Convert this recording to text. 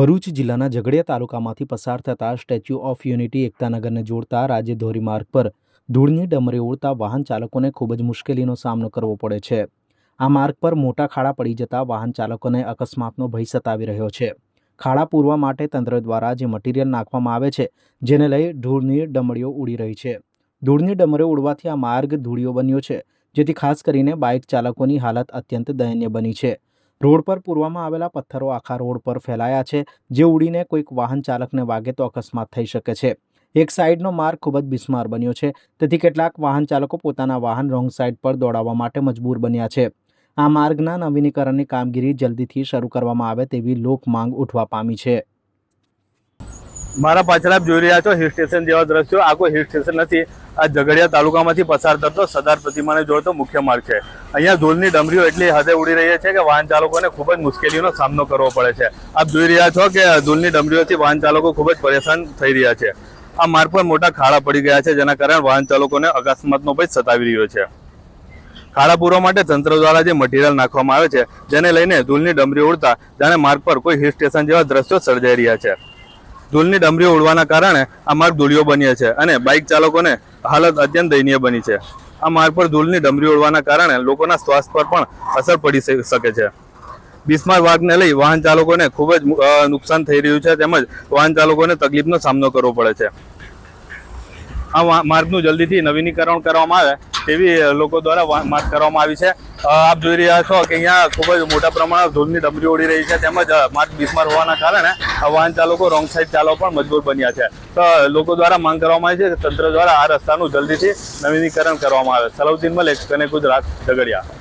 ભરૂચ જિલ્લાના ઝઘડિયા તાલુકામાંથી પસાર થતા સ્ટેચ્યુ ઓફ યુનિટી એકતાનગરને જોડતા રાજ્ય ધોરીમાર્ગ પર ધૂળની ડમરી ઉડતા વાહન ચાલકોને ખૂબ જ મુશ્કેલીનો સામનો કરવો પડે છે. આ માર્ગ પર મોટા ખાડા પડી જતા વાહન ચાલકોને અકસ્માતનો ભય સતાવી રહ્યો છે. ખાડા પૂરવા માટે તંત્ર દ્વારા જે મટીરિયલ નાખવામાં આવે છે, જેને લઈ ધૂળની ડમરીઓ ઉડી રહી છે. ધૂળની ડમરીઓ ઉડવાથી આ માર્ગ ધૂળિયો બન્યો છે, જેથી ખાસ કરીને બાઇક ચાલકોની હાલત અત્યંત દયનીય બની છે. રોડ પર પૂરવામાં આવેલા પથ્થરો આખા રોડ પર ફેલાયા છે, જે ઉડીને કોઈક વાહન ચાલકને વાગે તો અકસ્માત થઈ શકે છે. એક સાઈડનો માર્ગ ખૂબ જ બિસ્માર બન્યો છે, તેથી કેટલાક વાહન ચાલકો પોતાના વાહન રોંગ સાઈડ પર દોડાવવા માટે મજબૂર બન્યા છે. આ માર્ગના નવીનીકરણની કામગીરી જલ્દીથી શરૂ કરવામાં આવે તેવી લોક માંગ ઉઠવા પામી છે. મારા પાછળ આપ જોઈ રહ્યા છો હિલ સ્ટેશન જેવા દ્રશ્યો. આ કોઈ હિલ સ્ટેશન નથી. આ ઝઘડિયા તાલુકામાંથી પસાર થતો સરદાર પ્રતિમાને જોડતો મુખ્ય માર્ગ છે. અહીંયા ધૂળની ડમરીઓ એટલી હદે ઉડી રહી છે કે વાહન ચાલકોને ખૂબ જ મુશ્કેલીનો સામનો કરવો પડે છે. આપ જોઈ રહ્યા છો કે ધૂળની ડમરીઓથી વાહન ચાલકો ખૂબ જ પરેશાન થઈ રહ્યા છે. આ માર્ગ પર મોટા ખાડા પડી ગયા છે, જેના કારણે વાહન ચાલકોને અકસ્માતનો ભય સતાવી રહ્યો છે. ખાડા પૂરવા માટે તંત્ર દ્વારા જે મટીરિયલ નાખવામાં આવે છે, જેને લઈને ધૂળની ડમરી ઉડતા, જાણે માર્ગ પર કોઈ હિલ સ્ટેશન જેવા દ્રશ્યો સર્જાઈ રહ્યા છે. ધૂળની ડમરીઓ ઉડવાના કારણે આ માર્ગ ધૂળિયો બન્યો છે અને બાઇક ચાલકોને હાલત અત્યંત દયનીય બની છે. આ માર્ગ પર ધૂળની ડમરીઓ ઉડવાના કારણે લોકોના સ્વાસ્થ્ય પર પણ અસર પડી શકે છે. બિસ્માર વાઘને લઈ વાહન ચાલકોને ખૂબ જ નુકસાન થઈ રહ્યું છે તેમજ વાહન ચાલકોને તકલીફનો સામનો કરવો પડે છે. આ માર્ગનું જલ્દીથી નવીનીકરણ કરવામાં આવે તેવી લોકો દ્વારા વા- માગ કરવામાં આવી છે. આપ જોઈ રહ્યા છો કે અહીંયા ખૂબ જ મોટા પ્રમાણમાં ધૂળની ડમરી ઉડી રહી છે, તેમજ માર્ગ બિસ્માર હોવાના કારણે વાહન ચાલકો રોંગ સાઈડ ચાલવા પણ મજબૂર બન્યા છે. તો લોકો દ્વારા માંગ કરવામાં આવી છે કે તંત્ર દ્વારા આ રસ્તાનું જલ્દીથી નવીનીકરણ કરવામાં આવે. સલાઉદ્દીન મલિક કને ગુજરાત ઝઘડિયા.